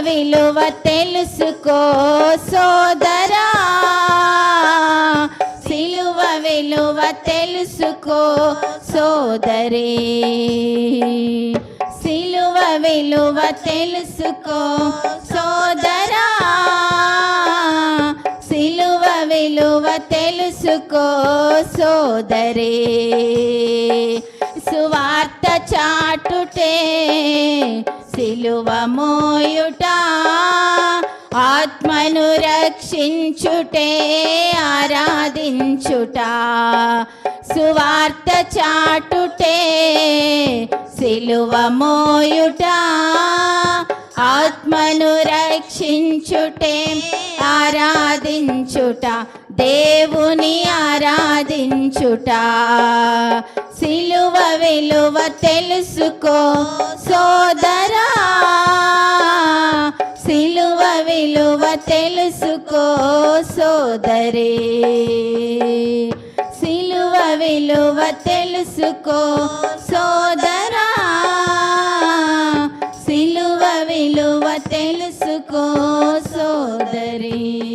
విలువ తెలుసుకో సోదరా. సిలువ విలువ తెలుసుకో సోదరి. సిలువ విలువ తెలుసుకో సోదరా. సిలువ విలువ తెలుసుకో సోదరి. సువార్త చాటుటే సిలువ మోయుట ఆత్మను రక్షించుటే ఆరాధించుట సువార్త చాటుటే సిలువ మోయుట ఆత్మను రక్షించుటే ఆరాధించుట దేవుని ఆరాధించుట. సిలువ విలువ తెలుసుకో సోద విలువ తెలుసుకో సోదరి. సిలువ విలువ తెలుసుకో సోదరా. సిలువ విలువ తెలుసుకో సోదరి.